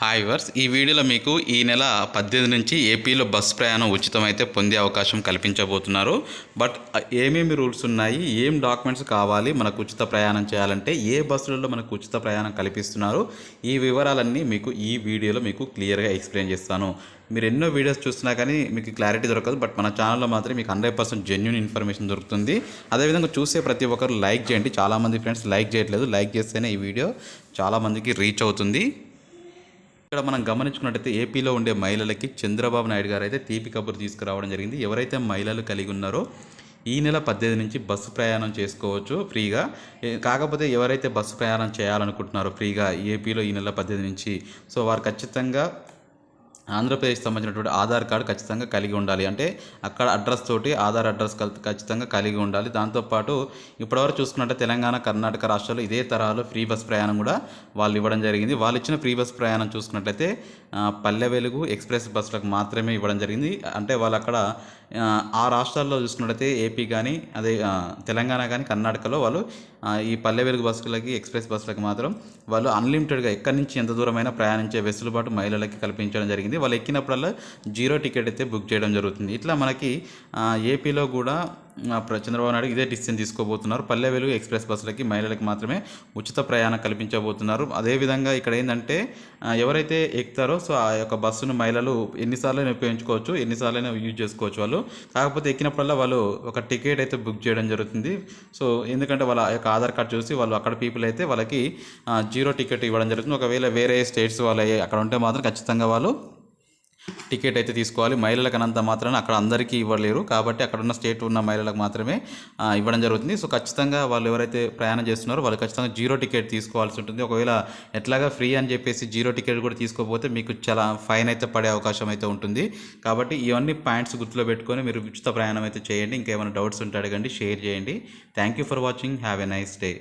Hi verse ఈ వీడియోలో మీకు ఈ నెల పద్దెనిమిది నుంచి ఏపీలో బస్ ప్రయాణం ఉచితమైతే పొందే అవకాశం కల్పించబోతున్నారు. బట్ ఏమేమి రూల్స్ ఉన్నాయి ఏం డాక్యుమెంట్స్ కావాలి మనకు ఉచిత ప్రయాణం చేయాలంటే ఏ బస్సులలో మనకు ఉచిత ప్రయాణం కల్పిస్తున్నారు ఈ వివరాలన్నీ మీకు ఈ వీడియోలో మీకు క్లియర్గా ఎక్స్ప్లెయిన్ చేస్తాను. మీరు ఎన్నో వీడియోస్ చూస్తున్నా కానీ మీకు క్లారిటీ దొరకదు బట్ మన ఛానల్లో మాత్రం మీకు హండ్రెడ్ పర్సెంట్ జెన్యున్ ఇన్ఫర్మేషన్ దొరుకుతుంది. అదేవిధంగా చూసే ప్రతి ఒక్కరు లైక్ చేయండి. చాలామంది ఫ్రెండ్స్ లైక్ చేయట్లేదు లైక్ చేస్తేనే ఈ వీడియో చాలామందికి రీచ్ అవుతుంది. ఇక్కడ మనం గమనించుకున్నట్టయితే ఏపీలో ఉండే మహిళలకి చంద్రబాబు నాయుడు గారు అయితే తీపి కబురు తీసుకురావడం జరిగింది. ఎవరైతే మహిళలు కలిగి ఉన్నారో ఈ నెల పద్దెనిమిది నుంచి బస్సు ప్రయాణం చేసుకోవచ్చు ఫ్రీగా. కాకపోతే ఎవరైతే బస్సు ప్రయాణం చేయాలనుకుంటున్నారో ఫ్రీగా ఏపీలో ఈ నెల పద్దెనిమిది నుంచి. సో వారు ఖచ్చితంగా ఆంధ్రప్రదేశ్ సంబంధించినటువంటి ఆధార్ కార్డు ఖచ్చితంగా కలిగి ఉండాలి. అంటే అక్కడ అడ్రస్ తోటి ఆధార్ అడ్రస్ ఖచ్చితంగా కలిగి ఉండాలి. దాంతోపాటు ఇప్పటివరకు చూసుకున్నట్టే తెలంగాణ కర్ణాటక రాష్ట్రాల్లో ఇదే తరహాలో ఫ్రీ బస్ ప్రయాణం కూడా వాళ్ళు ఇవ్వడం జరిగింది. వాళ్ళు ఇచ్చిన ఫ్రీ బస్ ప్రయాణం చూసుకున్నట్లయితే పల్లె వెలుగు ఎక్స్ప్రెస్ బస్సులకు మాత్రమే ఇవ్వడం జరిగింది. అంటే వాళ్ళు అక్కడ ఆ, రాష్ట్రాల్లో చూసుకున్నట్లయితే ఏపీ కానీ అదే తెలంగాణ కానీ కర్ణాటకలో వాళ్ళు ఈ పల్లె వెలుగు బస్సులకి ఎక్స్ప్రెస్ బస్సులకు మాత్రం వాళ్ళు అన్లిమిటెడ్గా ఎక్కడి నుంచి ఎంత దూరమైనా ప్రయాణించే వెసులుబాటు మహిళలకి కల్పించడం జరిగింది. వాళ్ళు ఎక్కినప్పుడల్లా జీరో టికెట్ అయితే బుక్ చేయడం జరుగుతుంది. ఇట్లా మనకి ఏపీలో కూడా చంద్రబాబు నాయుడు ఇదే డిసిషన్ తీసుకోబోతున్నారు. పల్లె వెలుగు ఎక్స్ప్రెస్ బస్సులకి మహిళలకు మాత్రమే ఉచిత ప్రయాణం కల్పించబోతున్నారు. అదేవిధంగా ఇక్కడ ఏంటంటే ఎవరైతే ఎక్కుతారో సో ఆ యొక్క బస్సును మహిళలు ఎన్నిసార్లు ఉపయోగించుకోవచ్చు ఎన్నిసార్లు యూజ్ చేసుకోవచ్చు వాళ్ళు. కాకపోతే ఎక్కినప్పుడల్లా వాళ్ళు ఒక టికెట్ అయితే బుక్ చేయడం జరుగుతుంది. సో ఎందుకంటే వాళ్ళ యొక్క ఆధార్ కార్డ్ చూసి వాళ్ళు అక్కడ పీపుల్ అయితే వాళ్ళకి జీరో టికెట్ ఇవ్వడం జరుగుతుంది. ఒకవేళ వేరే స్టేట్స్ వాళ్ళు అక్కడ ఉంటే మాత్రం ఖచ్చితంగా వాళ్ళు టికెట్ అయితే తీసుకోవాలి. మహిళలకు అనంత మాత్రాన అక్కడ అందరికీ ఇవ్వలేరు. కాబట్టి అక్కడ ఉన్న స్టేట్ ఉన్న మహిళలకు మాత్రమే ఇవ్వడం జరుగుతుంది. సో ఖచ్చితంగా వాళ్ళు ఎవరైతే ప్రయాణం చేస్తున్నారో వాళ్ళు ఖచ్చితంగా జీరో టికెట్ తీసుకోవాల్సి ఉంటుంది. ఒకవేళ ఎట్లాగా ఫ్రీ అని చెప్పేసి జీరో టికెట్ కూడా తీసుకోకపోతే మీకు చాలా ఫైన్ అయితే పడే అవకాశం అయితే ఉంటుంది. కాబట్టి ఇవన్నీ పాయింట్స్ గుర్తులో పెట్టుకొని మీరు ఉచిత ప్రయాణం అయితే చేయండి. ఇంకేమైనా డౌట్స్ ఉంటే అడగండి షేర్ చేయండి. Thank you for watching. Have a nice day.